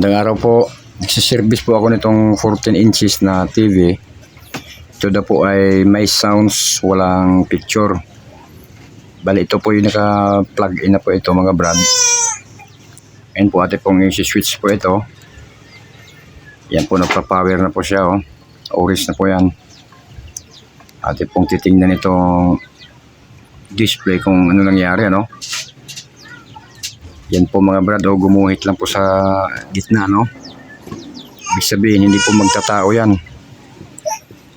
Magandang araw po. Nagsiservice po ako nitong 14 inches na TV. Ito na po ay may sounds, walang picture. Bali ito po yung naka-plug in na po ito mga brad. Ayan po ate pong isi-switch po ito. Yan po nagpa-power na po siya oh. Oris na po yan. Ate pong titingnan itong display kung ano nangyari ano. Yan po mga brad, oh, gumuhit lang po sa gitna, no? Ibig sabihin, hindi po magtatao yan.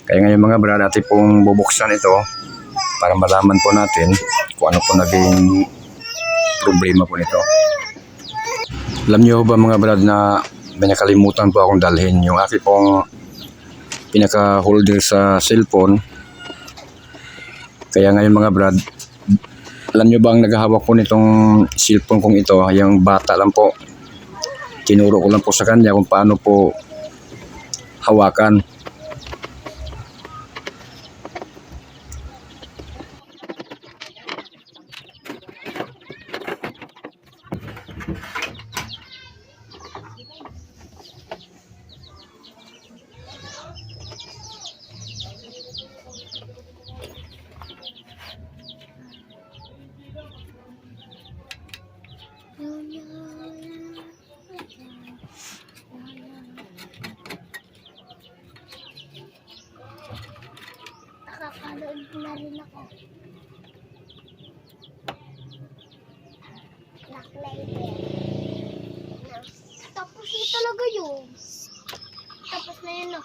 Kaya ngayon mga brad, natin pong bubuksan ito para malaman po natin kung ano po naging problema po nito. Alam niyo ba mga brad na may nakalimutan po akong dalhin yung aking pong pinaka-holder sa cellphone. Kaya ngayon mga brad, alam nyo ba ang naghahawak po nitong cellphone kong ito, yung bata lang po. Tinuro ko lang po sa kanya kung paano po hawakan. Nakakalood na rin ako. Lighter. Tapos na talaga yun. Tapos na yun, no?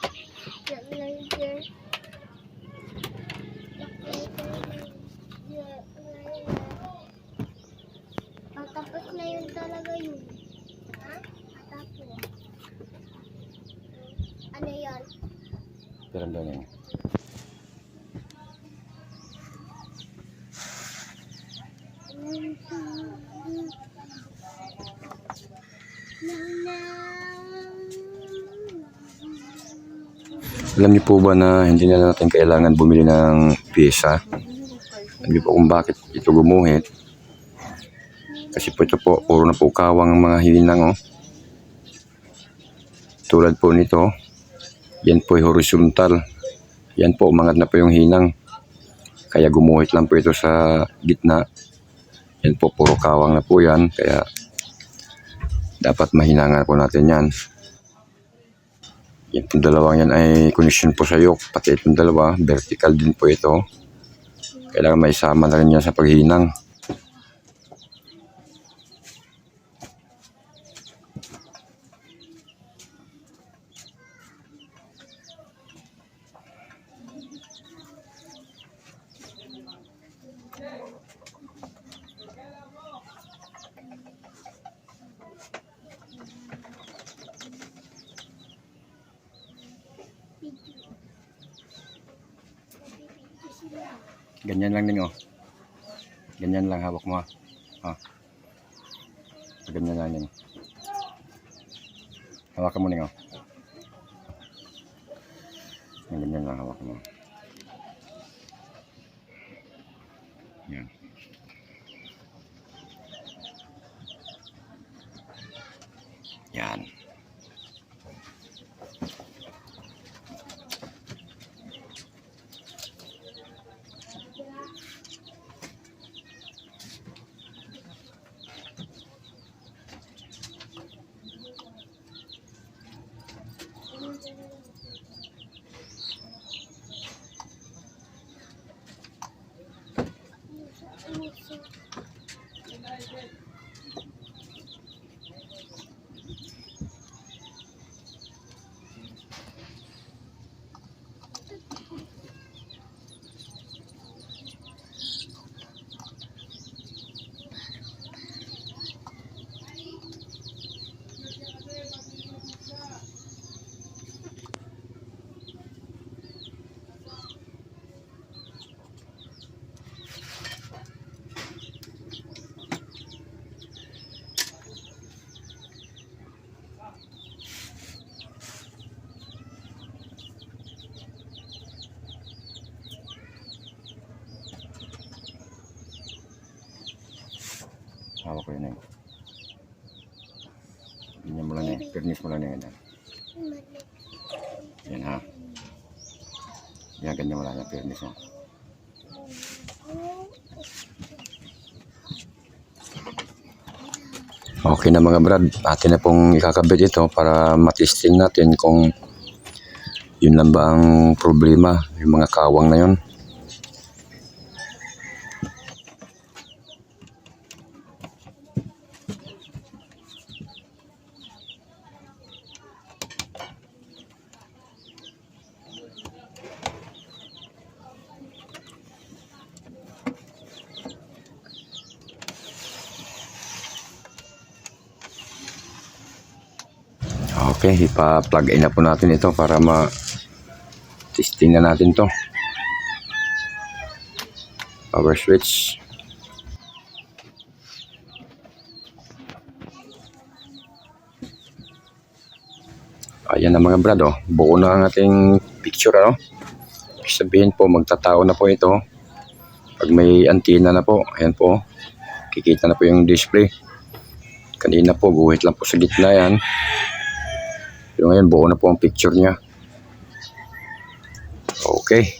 Black talaga yun. Ha? Tapos. Ano yan? Pero yun. Alam niyo po ba na hindi na natin kailangan bumili ng pyesa? Alam niyo po kung bakit ito gumuhit? Kasi po ito po, puro na po kawang ang mga hinang oh. Tulad po nito, yan po horizontal. Yan po, umangat na po yung hinang. Kaya gumuhit lang po ito sa gitna. Yan po, puro kawang na po yan. Kaya dapat mahinangan po natin yan. Yan po dalawang yan ay connection po sa yoke. Pati itong dalawa, vertical din po ito. Kailangan may sama na rin yan sa paghinang. Ganyan lang din oh. Ganyan lang hawak mo. Ah. Ganyan lang din. Hawakan mo ning oh. Ganyan lang hawak mo. Yan. Yan. Thank you. Hawak ko yun eh. Ganyan mo lang eh. Pernis mo lang ah. Yan ha. Yan, ganyan mo lang yung pernis mo. Okay na mga brad, atin na pong ikakabit ito para matesting natin kung yun lang ba ang problema, yung mga kawang na yun. Okay, ipa-plug in na po natin ito para ma-testing na natin to. Power switch. Ayan na mga brad, oh. buo na ang ating picture. Ano? Sabihin po, magtatao na po ito. Pag may antenna na po, ayan po, kikita na po yung display. Kanina po, guhit lang po sa gitna yan. Pero ngayon, buo na po ang picture niya. Okay.